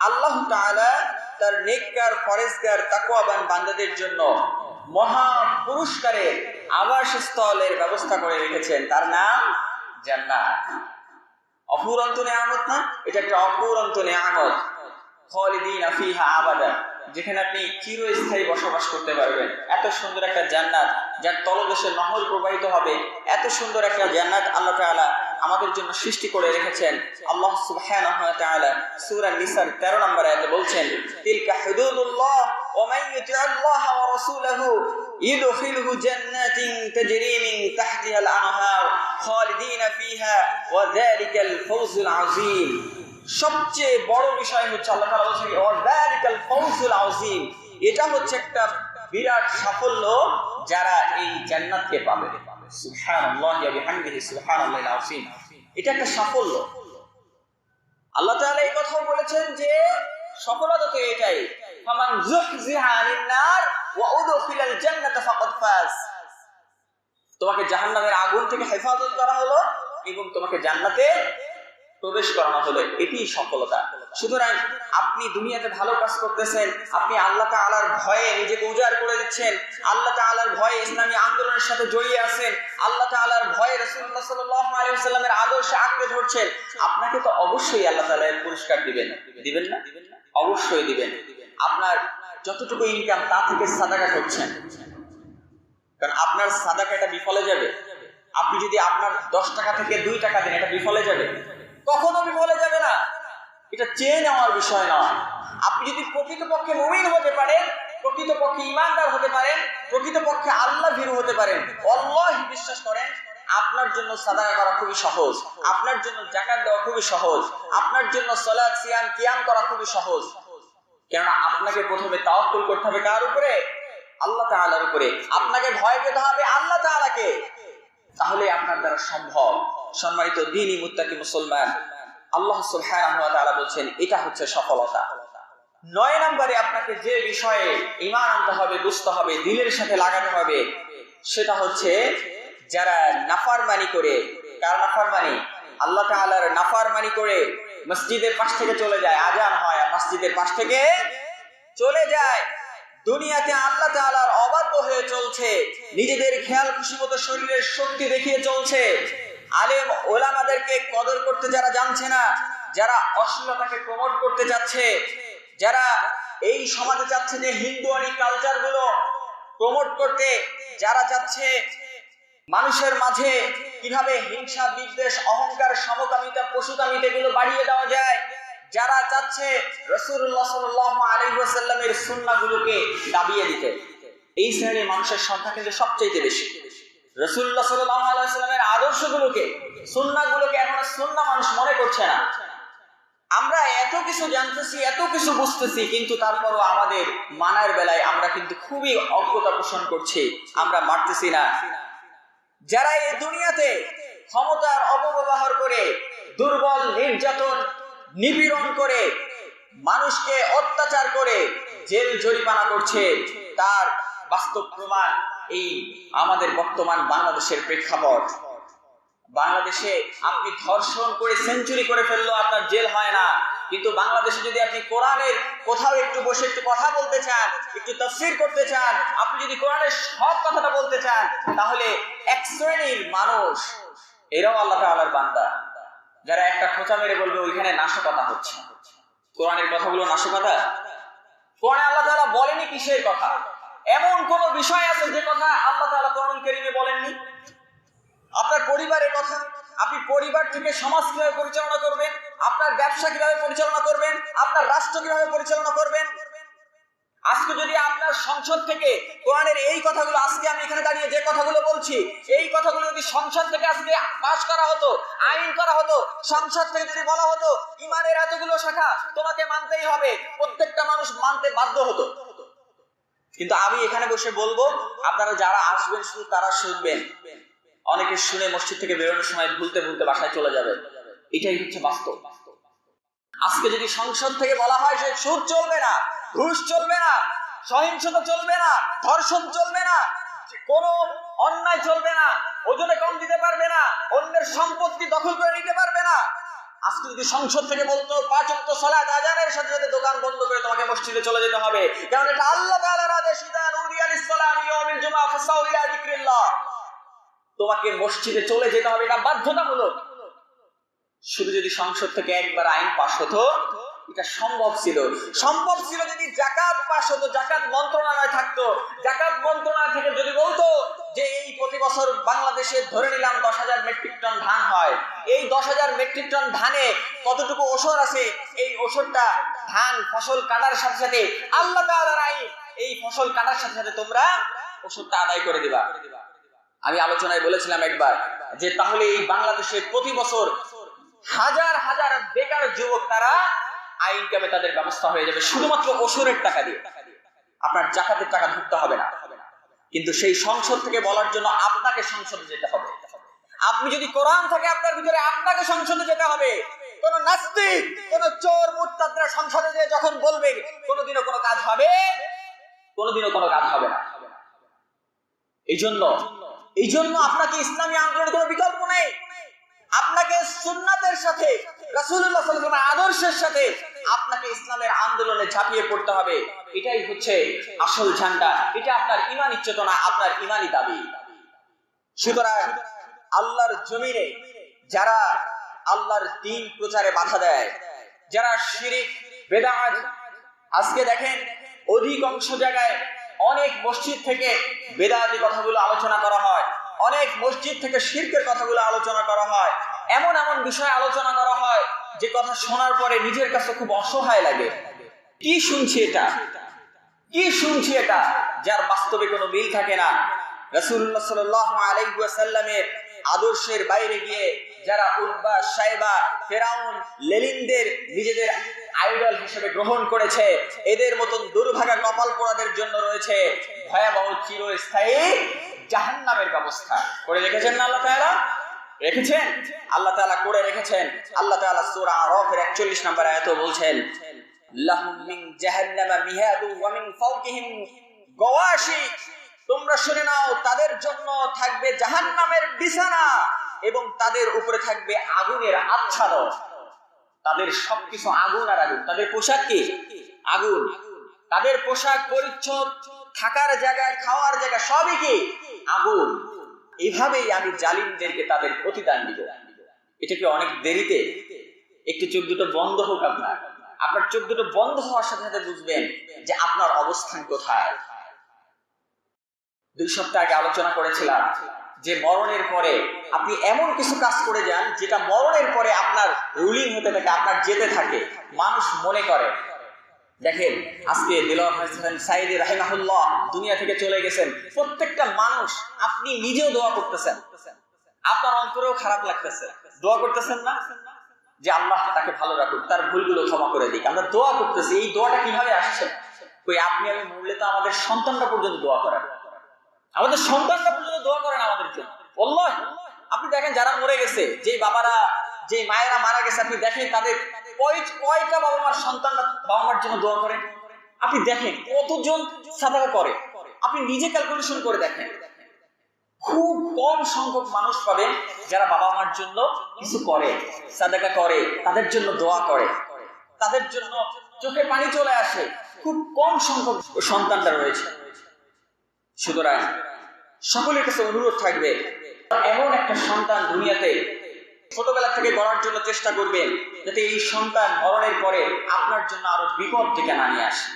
আল্লাহ তার নেককার, ফরেজগার, তাকওয়াবান বান্দাদের জন্য মহা পুরস্কারে পুরস্কারের আবাসস্থলের ব্যবস্থা করে রেখেছেন। তার নাম জান্নাত। অপুরন্ত নেয়ামত না? এটা একটা অপুরন্ত নেয়ামত। খালিদিন ফিহা আবাদা। যেখানে আপনি চিরস্থায়ী বসবাস করতে পারবেন। এত সুন্দর একটা জান্নাত, যার তলদেশে নহর প্রবাহিত হবে। এত সুন্দর একটা জান্নাত আল্লাহ তাআলা আমাদের জন্য সৃষ্টি করে রেখেছেন। আল্লাহ সুবহানাহু ওয়া তাআলা সূরা নিসার 13 নম্বর আয়াতে বলছেন, তিলকা হুদুদুল্লাহ ওয়া মান ইউতি'আল্লাহ ওয়া রাসূলাহু ইদখিলহু জান্নাতিন তাজরি মিন তাহতিহা আল-আনহার খালিদিন ফিহা ওয়া যালিকাল ফাওজুল আযীম। সবচেয়ে বড় বিষয় হচ্ছে আল্লাহ তাআলা বলছেন ওয়াযালিকাল ফাওজুল আযীম। এটা হচ্ছে একটা বিরাট সাফল্য যারা এই জান্নাতকে পাবে। আল্লাহ বলেছেন যে এটাই। তোমাকে জাহান্নামের আগুন থেকে হেফাজত করা হলো এবং তোমাকে জান্নাতে প্রবেশ করানো হলো এটি সফলতা। সুতরাং আপনি দুনিয়াতে ভালো কাজ করতেছেন, আপনি আল্লাহ তাআলার ভয়ে নিজেকে উজাড় করে দিচ্ছেন, আল্লাহ তাআলার ভয়ে ইসলামী আন্দোলনের সাথে জড়িয়ে আছেন, আল্লাহ তাআলার ভয়ে আলাইহি ওয়াসাল্লামের আদর্শে আঁকড়ে ধরছেন, আপনাকে তো অবশ্যই আল্লাহ এর পুরস্কার দিবেন। দিবেন না? অবশ্যই দিবেন। আপনার যতটুকু ইনকাম তা থেকে সাদাকা করছেন। কারণ আপনার সাদাকা এটা বিফলে যাবে। আপনি যদি আপনার দশ টাকা থেকে দুই টাকা দেন, এটা বিফলে যাবে। কখনো বিফলে যাবে না। এটা চেয়ে নেওয়ার বিষয় নয়। আপনি যদি প্রকৃতপক্ষে মুমিন হতে পারেন, প্রকৃতপক্ষে ইমানদার হতে পারেন, প্রকৃতপক্ষে আল্লাহ ভীরু হতে পারেন অল্লাহ বিশ্বাস করেন, আপনার জন্য সাদাকা করা খুবই সহজ। আপনার জন্য জাকাত দেওয়া খুবই সহজ। আপনার জন্য সলাদ সিয়াম, কিয়াম করা খুবই সহজ। কেননা আপনাকে প্রথমে তাওয়াক্কুল করতে হবে কার উপরে? আল্লাহ তাআলার উপরে। আপনাকে ভয় পেতে হবে আল্লাহ তাআলাকে। তাহলে আপনার দ্বারা সম্ভব। সম্মানিত দিনই মুত্তাকি মুসলমান, আল্লাহ তাআলা বলছেন, এটা হচ্ছে সফলতা। নয় নম্বরে আপনাকে যে বিষয়ে ইমান আনতে হবে, বুঝতে হবে, দিলের সাথে লাগাতে হবে, সেটা হচ্ছে যারা নাফারমানি করে। কার নাফারমানি? আল্লাহ তাআলার নাফারমানি করে মসজিদের পাশ থেকে চলে যায়, আজান হয় মসজিদের পাশ থেকে চলে যায়। দুনিয়াতে আল্লাহ তাআলার অবাধ্য হয়ে চলছে। নিজেদের খেয়াল খুশি মতো শরীরের শক্তি দেখিয়ে চলছে। আলেম ওলামাদেরকে কদর করতে যারা জানছে না, যারা অশ্লীলতাকে প্রমোট করতে যাচ্ছে, যারা এই সমাজে চাচ্ছে যে হিন্দু হিন্দুয়ানি কালচারগুলো প্রমোট করতে, যারা চাচ্ছে মানুষের মাঝে কীভাবে হিংসা, বিদ্বেষ, অহংকার, সমকামিতা, পশুকামিতা এগুলো বাড়িয়ে দেওয়া যায় যারা চাচ্ছে রসুল্লাহ সাল্লাল্লাহু আলাইহি ওয়াসাল্লামের সুন্নাহগুলোকে দাবিয়ে দিতে। এই শ্রেণির মানুষের সংখ্যা কিন্তু সবচেয়ে বেশি। রসুল্লাহ আলাইহি ওয়াসাল্লামের আদর্শগুলোকে, সুন্নাহগুলোকে এখন সুন্নাহ মানুষ মনে করছে না। আমরা এত কিছু জানতেছি, এত কিছু বুঝতেছি, কিন্তু তারপরও আমাদের মানার বেলায় আমরা কিন্তু খুবই অজ্ঞতা পোষণ করছি, আমরা মারতেছি না। যারা এই দুনিয়াতে ক্ষমতার অপব্যবহার করে দুর্বল, নির্যাতন নিপীড়ন করে, মানুষকে অত্যাচার করে জেল জরিমানা করছে। তার বাস্তব প্রমাণ এই আমাদের বর্তমান বাংলাদেশের প্রেক্ষাপট। বাংলাদেশে আপনি ধর্ষণ করে সেঞ্চুরি করে ফেললেও আপনার জেল হয় না। কিন্তু বাংলাদেশে যদি আপনি কোরআনের কোথাও একটু বসে একটু কথা বলতে চান, একটু তফসির করতে চান, আপনি যদি কোরআনের সব কথাটা বলতে চান, তাহলে এক শ্রেণির মানুষ, এরাও আল্লাহ তাআলার বান্দা। যারা একটা খোঁচা মেরে বলবে ওইখানে নাশকতা হচ্ছে। কোরআনের কথাগুলো নাশকতা? কোরআনে আল্লাহ তাআলা বলেনি কিসের কথা? এমন কোন বিষয় আছে যে কথা আল্লাহ তাআলা কোরআন কারীমে বলেননি? আপনার পরিবারের কথা? আপনি পরিবার থেকে সমাজ কীভাবে পরিচালনা করবেন? আপনার ব্যবসা কীভাবে পরিচালনা করবেন? আপনার রাষ্ট্র কীভাবে পরিচালনা করবেন? আজকে যদি আপনার সংসদ থেকে কোরআনের এই কথাগুলো, আজকে আমি এখানে দাঁড়িয়ে যে কথাগুলো বলছি, এই কথাগুলো যদি সংসদ থেকে আজকে পাশ করা হতো, আইন করা হতো, সংসদ থেকে যদি বলা হতো, ইমানের এতগুলো শাখা তোমাকে মানতেই হবে, প্রত্যেকটা মানুষ মানতে বাধ্য হতো। কিন্তু আমি এখানে বসে বলব, আপনারা যারা আসবেন শুধু তারা শুনবেন। অনেকে শুনে মসজিদ থেকে বেরোনোর সময় ভুলতে ভুলতে বাসায় চলে যাবে। এটাই হচ্ছে বাস্তব। আজকে যদি সংসদ থেকে বলা হয় যে সুদ চলবে না ঘুষ চলবে না, সহিংসতা চলবে না, ধর্ষণ চলবে না কোনো অন্যায় চলবে না, ওজনে কম দিতে পারবে না, অন্যের সম্পত্তি দখল করে নিতে পারবে না। আজকে যদি সংসদ থেকে বলতো পাঁচ অক্ট সলাত আজানের সাথে সাথে মসজিদে চলে যেতে হবে, কারণ এটা আল্লাহ তাআলার আদেশ, ইদা নুদিয়া লিস-সালাতি ইয়াউমিল জুমআ ফাসাউ ইলা যিকরিল্লাহ। তোমাকে মসজিদে চলে যেতে হবে এটা বাধ্যতামূলক। শুধু যদি সংসদ থেকে একবার আইন পাশ হতো এটা সম্ভব ছিল। সম্ভব ছিল যদি জাকাত পাশ হতো জাকাত মন্ত্রণালয় থাকতো। জাকাত মন্ত্রণালয় থেকে যদি বলতো যে এই প্রতি বছর বাংলাদেশে ধরে নিলাম দশ হাজার মেট্রিক টন ধান হয়, এই দশ হাজার মেট্রিক টন ধানে কতটুকু ওষুধ আছে, এই ওষুধটা ধান ফসল কাটার সাথে সাথে আল্লাহ তাআলার এই ফসল কাটার সাথে সাথে তোমরা ওষুধটা আদায় করে দিবা। আমি আলোচনায় বলেছিলাম একবার যে তাহলে এই বাংলাদেশে প্রতি বছর হাজার হাজার বেকার যুবক তারা আইন কামে তাদের ব্যবস্থা হয়ে যাবে। শুধুমাত্র ওষুধের টাকা দিয়ে। আপনার জাকাতের টাকা ঢুকতে হবে না। কিন্তু সেই সংসদ থেকে বলার জন্য আপনাকে সংসদে যেতে হবে। আপনি যদি কোরআন থাকে, আপনার ভিতরে আপনাকে সংসদে যেতে হবে। কোন নাস্তিক, কোন চোর, মুত্তাদরা সংসদে যে যখন বলবে কোনোদিনও কোনো কাজ হবে? কোনোদিনও কোনো কাজ হবে না। এই জন্য এই জন্য আপনাকে ইসলামী আন্দোলনের কোনো বিকল্প নেই। আপনাকে সুন্নাতের সাথে রাসূলুল্লাহ সাল্লাল্লাহু আদর্শের সাথে আপনাকে ইসলামের আন্দোলনে ঝাঁপিয়ে পড়তে হবে। এটাই হচ্ছে আসল ঝান্ডা। এটা আপনার ইমানি চেতনা, আপনার ইমানি দাবি। সুতরাং আল্লাহর জমিনে যারা আল্লাহর দিন প্রচারে বাধা দেয়, যারা শিরিক, বেদাত, আজকে দেখেন অধিকাংশ জায়গায় অনেক মসজিদ থেকে বেদাতি কথাগুলো আলোচনা করা হয়, অনেক মসজিদ থেকে শিরকের কথাগুলো আলোচনা করা হয়। এমন এমন বিষয় আলোচনা করা হয়, যে কথা শোনার পরে নিজের কাছে খুব অসহায় লাগে। কি শুনছি এটা? কি শুনছি এটা? যার বাস্তবে কোনো মিল থাকে না। রাসূলুল্লাহ সাল্লাল্লাহু আলাইহি ওয়াসাল্লামের আদর্শের বাইরে গিয়ে যারা উদ্বা সাইবা ফেরাউন লেলিনদের নিজেদের আইডল হিসেবে গ্রহণ করেছে, এদের মতন দুর্ভাগা কপাল পোড়াদের জন্য রয়েছে ভয়াবহ চিরস্থায়ী জাহান্নামের ব্যবস্থা। করে রেখেছেন না আল্লাহ তাআলা? রেখেছেন? আল্লাহ তাআলা করে রেখেছেন। আল্লাহ তাআলা সূরা আরাফের 41 নম্বর আয়াতে বলছেন, লাহুম মিন তোমরা শুনে নাও, তাদের জন্য থাকবে জাহান্নামের বিছানা এবং তাদের উপরে থাকবে আগুনের আচ্ছাদন। তাদের সবকিছু আগুন আর আগুন। তাদের পোশাক কি? আগুন। তাদের পোশাক পরিচ্ছদ, থাকার জায়গা, খাওয়ার জায়গা সবই কি? আগুন। এইভাবেই আমি জালিমদেরকে তাদের প্রতিদান দিব। এটা কি অনেক দেরিতে? একটু চোখ দুটো বন্ধ হোক আপনার। আপনার চোখ দুটো বন্ধ হওয়ার সাথে সাথে বুঝবেন যে আপনার অবস্থান কোথায়। দুই সপ্তাহ আগে আলোচনা করেছিলাম যে মরণের পরে আপনি এমন কিছু কাজ করে যান যেটা মরণের পরে আপনার রুলিং হতে থাকে, আপনার যেতে থাকে। মানুষ মনে করে। দেখেন, আজকে দিলওয়ার সাইদি রাহিমাহুল্লাহ দুনিয়া থেকে চলে গেছেন। প্রত্যেকটা মানুষ আপনি নিজেও দোয়া করতেছেন। আপনার অন্তরেও খারাপ লাগতেছে। দোয়া করতেছেন না? যে আল্লাহ তাকে ভালো রাখুক, তার ভুলগুলো ক্ষমা করে দিক। আমরা দোয়া করতেছি, এই দোয়াটা কীভাবে আসছে? কই, আপনি আমি মরলে তো আমাদের সন্তানরা পর্যন্ত দোয়া করেন। আমাদের সন্তানরা পর্যন্ত দোয়া করেন আমাদের জন্য। বলল আপনি দেখেন যারা মরে গেছে, যে বাবারা, যে মায়েরা মারা গেছে, আপনি দেখেন তাদের কয়টা বাবা মার সন্তানরা বাবা মার জন্য দোয়া করেন আপনি দেখেন কতজন সাদাকা করে। আপনি নিজে ক্যালকুলেশন করে দেখেন। খুব কম সংখ্যক মানুষ পাবেন যারা বাবা মার জন্য কিছু করে, সাদাকা করে, তাদের জন্য দোয়া করে। তাদের জন্য চোখে পানি চলে আসে। খুব কম সংখ্যক সন্তানরা রয়েছে। সুতরাং সকলের কাছে অনুরোধ থাকবে, এমন একটা সন্তান দুনিয়াতে ছোটবেলা থেকে গড়ার জন্য চেষ্টা করবেন যাতে এই সন্তান মরণের পরে আপনার জন্য আরও বিপদ ডেকে না নিয়ে আসে।